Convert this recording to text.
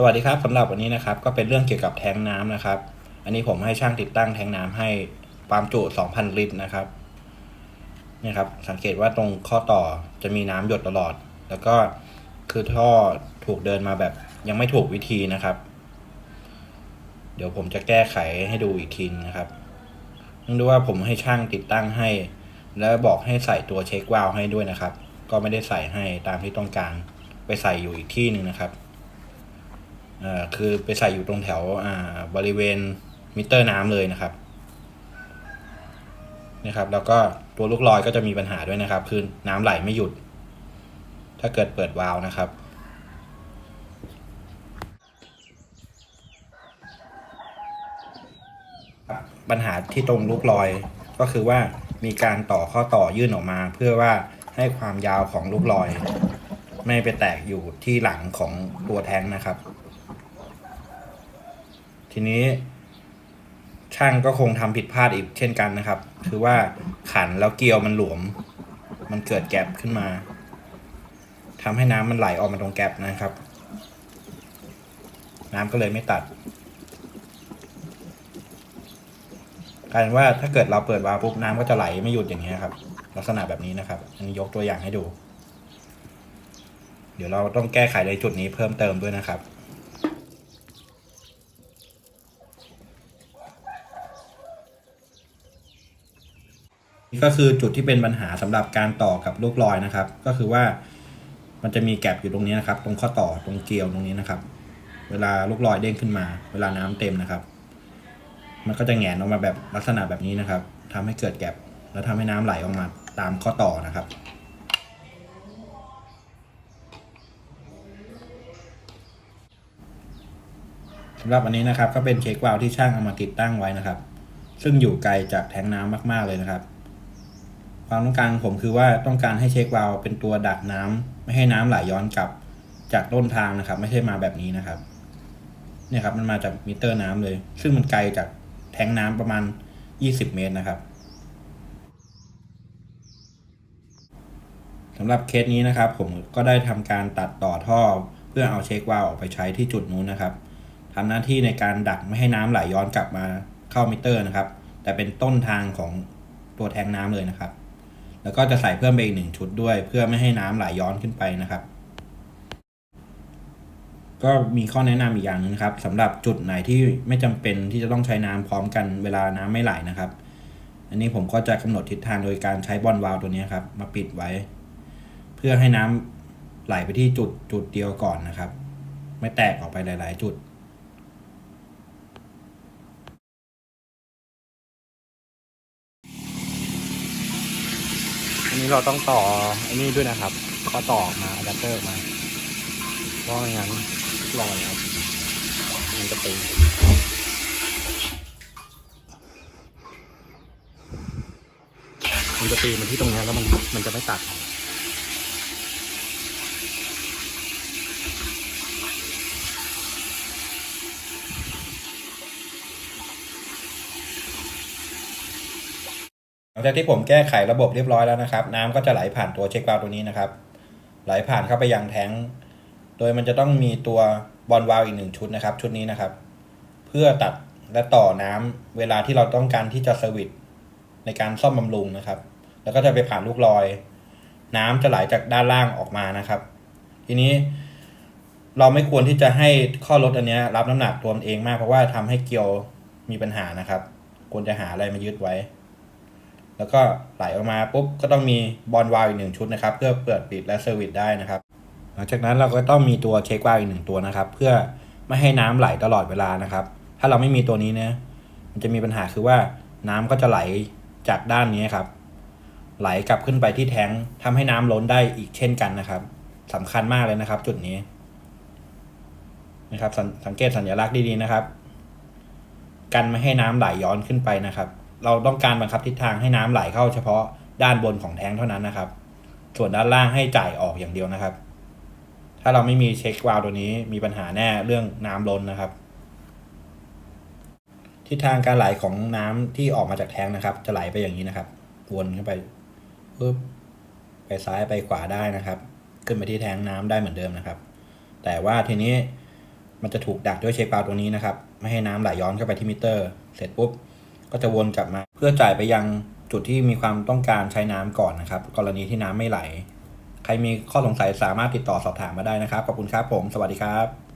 สวัสดีครับสำหรับวันนี้นะครับก็เป็นเรื่องเกี่ยวกับแทงน้ำนะครับ อันนี้ผมให้ช่างติดตั้งแทงน้ำให้ความจุ 2,000 ลิตรนะครับนี่ครับสังเกตว่าตรงข้อต่อจะมีน้ำหยดตลอด แล้วก็คือท่อถูกเดินมาแบบยังไม่ถูกวิธีนะครับ เดี๋ยวผมจะแก้ไขให้ดูอีกทีนะครับเนื่องด้วยว่าผมให้ช่างติดตั้งให้ แล้วบอกให้ใส่ตัวเช็ควาล์วให้ด้วยนะครับ ก็ไม่ได้ใส่ให้ตามที่ต้องการไปใส่อยู่อีกที่หนึ่งนะครับ คือไปใส่อยู่ตรงแถวอ่าบริเวณมิเตอร์น้ำเลยนะครับนะครับ แล้วก็ตัวลูกลอยก็จะมีปัญหาด้วยนะครับ คือน้ำไหลไม่หยุด ถ้าเกิดเปิดวาล์วนะครับปัญหาที่ตรงลูกลอยก็คือว่ามีการต่อข้อต่อยื่นออกมา เพื่อว่าให้ความยาวของลูกลอย ไม่ไปแตกอยู่ที่หลังของตัวแทงนะครับ ทีนี้ ช่างก็คงทำผิดพลาดอีกเช่นกันนะครับ คือว่าขันแล้วเกลียวมันหลวม มันเกิดแกลบขึ้นมาทำให้น้ำมันไหลออกมาตรงแกลบนะครับ น้ำก็เลยไม่ตัดกลายเป็นว่าถ้าเกิดเราเปิดวาล์วปุ๊บน้ำก็จะไหลไม่หยุดอย่างเงี้ยครับ ลักษณะแบบนี้นะครับอันนี้ยกตัวอย่างให้ดู เดี๋ยวเราต้องแก้ไขในจุดนี้เพิ่มเติมด้วยนะครับ ก็คือจุดที่เป็นปัญหาสำหรับการต่อกับลูกลอยนะครับ ก็คือว่ามันจะมีแกลบอยู่ตรงนี้นะครับ ตรงข้อต่อตรงเกลียวตรงนี้นะครับ เวลาลูกลอยเด้งขึ้นมา เวลาน้ำเต็มนะครับ มันก็จะแหงนออกมาแบบลักษณะแบบนี้นะครับทำให้เกิดแกลบแล้วทำให้น้ำไหลออกมาตามข้อต่อนะครับสำหรับอันนี้นะครับก็เป็นเช็ควาล์วที่ช่างเอามาติดตั้งไว้นะครับ ซึ่งอยู่ไกลจากแทงน้ำมาก ๆ เลยนะครับ ความต้องการของผมคือว่าต้องการให้เช็ควาล์วเป็นตัวดักน้ำไม่ให้น้ำไหลย้อนกลับจากต้นทางนะครับ ไม่ใช่มาแบบนี้นะครับ เนี่ยครับมันมาจากมิเตอร์น้ำเลย ซึ่งมันไกลจากแทงน้ำประมาณ 20 เมตรนะครับสำหรับเคสนี้นะครับ ผมก็ได้ทำการตัดต่อท่อ เพื่อเอาเช็ควาล์วออกไปใช้ที่จุดนู้นนะครับทำหน้าที่ในการดักไม่ให้น้ำไหลย้อนกลับมาเข้ามิเตอร์นะครับ แต่เป็นต้นทางของตัวแทงน้ำเลยนะครับ แล้วก็จะใส่เพิ่มไปอีกหนึ่งชุดด้วย เพื่อไม่ให้น้ำไหลย้อนขึ้นไปนะครับ ก็มีข้อแนะนำอีกอย่างหนึงนะครับสำหรับจุดไหนที่ไม่จำเป็นที่จะต้องใช้น้ำพร้อมกันเวลาน้ำไม่ไหลนะครับ อันนี้ผมก็จะกำหนดทิศทางโดยการใช้บอลวาล์วตัวนี้ครับ มาปิดไว้ เพื่อให้น้ำไหลไปที่จุดจุดเดียวก่อนนะครับ ไม่แตกออกไปหลาย ๆ จุด อันนี้เราต้องต่ออันนี้ด้วยนะครับ ก็ต่อมาอะแดปเตอร์มา เพราะไม่งั้นลอยครับ มันจะตีมันจะตีมันที่ตรงนี้แล้วมันมันจะไม่ตัด ลังจากที่ผมแก้ไขระบบเรียบร้อยแล้วนะครับ น้ำก็จะไหลผ่านตัวเช็ควาล์วตัวนี้นะครับ ไหลผ่านเข้าไปยังแทงโดยมันจะต้องมีตัวบอลวาล์วอีกหนึ่งชุดนะครับ ชุดนี้นะครับ เพื่อตัดและต่อน้ำเวลาที่เราต้องการที่จะเซอร์วิสในการซ่อมบำรุงนะครับ แล้วก็จะไปผ่านลูกลอย น้ำจะไหลจากด้านล่างออกมานะครับ ทีนี้ เราไม่ควรที่จะให้ข้อรถอันนี้รับน้ำหนักตัวเองมากเพราะว่าทำให้เกียวมีปัญหานะครับ ควรจะหาอะไรมายึดไว้ แล้วก็ไหลออกมาปุ๊บก็ต้องมีบอลวาล์วอีกหนึ่งชุดนะครับ เพื่อเปิดปิดและเซอร์วิสได้นะครับ หลังจากนั้นเราก็ต้องมีตัวเช็ควาล์วอีกหนึ่งตัวนะครับ เพื่อไม่ให้น้ำไหลตลอดเวลานะครับ ถ้าเราไม่มีตัวนี้เนี่ยมันจะมีปัญหาคือว่าน้ำก็จะไหลจากด้านนี้ครับ ไหลกลับขึ้นไปที่แทงค์ทำให้น้ำล้นได้อีกเช่นกันนะครับสำคัญมากเลยนะครับ จุดนี้นะครับสสังเกตสัญลักษณ์ดีๆนะครับ กันไม่ให้น้ำไหลย้อนขึ้นไปนะครับ เราต้องการบังคับทิศทางให้น้ำไหลเข้าเฉพาะด้านบนของแทงเท่านั้นนะครับ ส่วนด้านล่างให้จ่ายออกอย่างเดียวนะครับ ถ้าเราไม่มีเช็ควาล์วตัวนี้มีปัญหาแน่เรื่องน้ำล้นนะครับ ทิศทางการไหลของน้ำที่ออกมาจากแทงนะครับ จะไหลไปอย่างนี้นะครับ วนเข้าไปปุ๊บไปซ้ายไปขวาได้นะครับ ขึ้นไปที่แทงน้ำได้เหมือนเดิมนะครับ แต่ว่าทีนี้มันจะถูกดักด้วยเช็ควาล์วตัวนี้นะครับ ไม่ให้น้ำไหลย้อนเข้าไปที่มิเตอร์ เสร็จปุ๊บ ก็จะวนกลับมา เพื่อจ่ายไปยังจุดที่มีความต้องการใช้น้ำก่อนนะครับ กรณีที่น้ำไม่ไหล ใครมีข้อสงสัยสามารถติดต่อสอบถามมาได้นะครับ ขอบคุณครับผม สวัสดีครับ